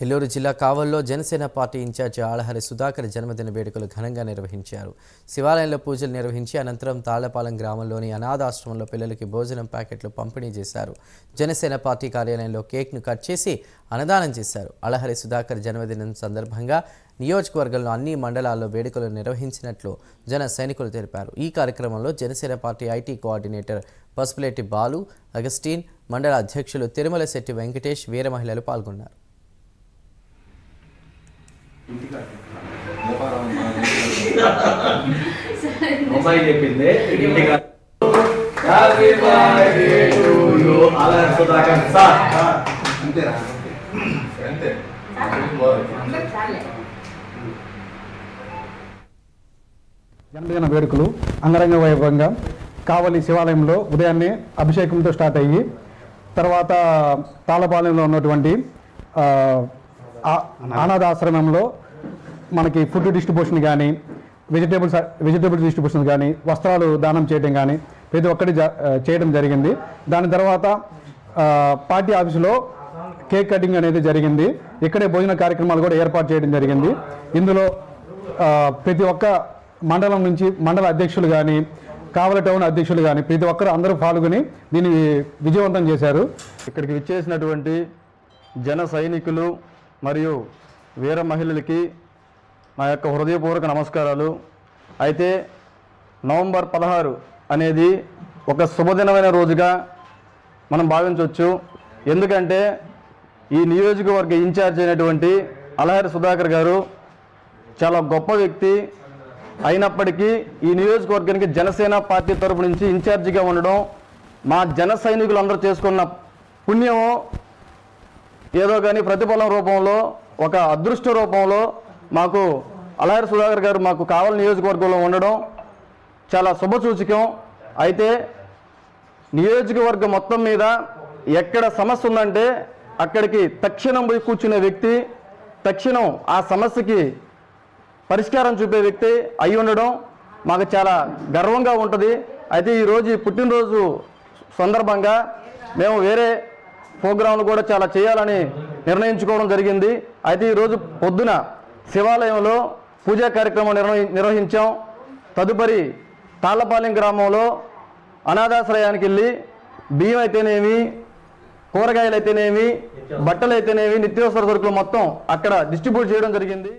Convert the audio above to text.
నెల్లూరు జిల్లా కావల్లో Janasena party incharge Alahari Sudhakar జన్మదిన వేడుకలు ఘనంగా నిర్వహించారు. శివాలయంలో పూజలు నిర్వహించి అనంతరం తాళ్ళపాలెం గ్రామంలోని అనాథాశ్రమంలో పిల్లలకి భోజనం ప్యాకెట్లు పంపిణీ చేశారు. జనసేన పార్టీ కార్యాలయంలో కేక్ను కట్ చేసి అన్నదానం చేశారు. అళహరి సుధాకర్ జన్మదినం సందర్భంగా నియోజకవర్గంలో అన్ని మండలాల్లో వేడుకలు నిర్వహించినట్లు జన సైనికులు తెలిపారు. ఈ కార్యక్రమంలో Janasena party IT coordinator Pasupuleti Balu Augustine మండల అధ్యక్షులు తిరుమల శెట్టి వెంకటేష్ వీర మహిళలు పాల్గొన్నారు. అమ్మాయి చెప్పింది ఇంటికి హ్యాపీ బర్త్డే టు యు అలా సుధాకర్ సార్ అంతే జన్మదిన వేడుకలు అంగరంగ వైభవంగా కావలి శివాలయంలో ఉదయాన్నే అభిషేకంతో స్టార్ట్ అయ్యి తర్వాత తాళపాలెంలో ఉన్నటువంటి అనాథాశ్రమంలో మనకి ఫుడ్ డిస్ట్రిబ్యూషన్ కానీ వెజిటేబుల్స్ వెజిటేబుల్స్ డిస్ట్రిబ్యూషన్ కానీ వస్త్రాలు దానం చేయడం కానీ ప్రతి ఒక్కటి జ- చేయడం జరిగింది. దాని తర్వాత పార్టీ ఆఫీసులో కేక్ కటింగ్ అనేది జరిగింది. ఇక్కడే భోజన కార్యక్రమాలు కూడా ఏర్పాటు చేయడం జరిగింది. ఇందులో ప్రతి ఒక్క మండలం నుంచి మండల అధ్యక్షులు కానీ కావల టౌన్ అధ్యక్షులు కానీ ప్రతి ఒక్కరు అందరూ పాల్గొని దీన్ని విజయవంతం చేశారు. ఇక్కడికి విచ్చేసినటువంటి జన సైనికులు మరియు వీర మహిళలకి నా యొక్క హృదయపూర్వక నమస్కారాలు. అయితే నవంబర్ పదహారు అనేది ఒక శుభదినమైన రోజుగా మనం భావించవచ్చు. ఎందుకంటే ఈ నియోజకవర్గ ఇన్ఛార్జ్ అయినటువంటి అలహరి సుధాకర్ గారు చాలా గొప్ప వ్యక్తి. అయినప్పటికీ ఈ నియోజకవర్గానికి జనసేన పార్టీ తరపు నుంచి ఇన్ఛార్జిగా ఉండడం మా జన సైనికులందరూ చేసుకున్న పుణ్యము ఏదో కానీ ప్రతిఫలం రూపంలో ఒక అదృష్ట రూపంలో మాకు అలహరి సుధాకర్ గారు మాకు కావలి నియోజకవర్గంలో ఉండడం చాలా శుభసూచకం. అయితే నియోజకవర్గం మొత్తం మీద ఎక్కడ సమస్య ఉందంటే అక్కడికి తక్షణం పోయి కూర్చునే వ్యక్తి తక్షణం ఆ సమస్యకి పరిష్కారం చూపే వ్యక్తి అయి ఉండడం మాకు చాలా గర్వంగా ఉంటుంది. అయితే ఈరోజు పుట్టినరోజు సందర్భంగా మేము వేరే ప్రోగ్రాంలు కూడా చాలా చేయాలని నిర్ణయించుకోవడం జరిగింది. అయితే ఈరోజు పొద్దున శివాలయంలో పూజా కార్యక్రమం నిర్వహి నిర్వహించాం. తదుపరి తాళ్ళపాలెం గ్రామంలో అనాథాశ్రయానికి వెళ్ళి బియ్యం అయితేనేమి కూరగాయలు అయితేనేమి బట్టలు అయితేనేమి నిత్యావసర సరుకులు మొత్తం అక్కడ డిస్ట్రిబ్యూట్ చేయడం జరిగింది.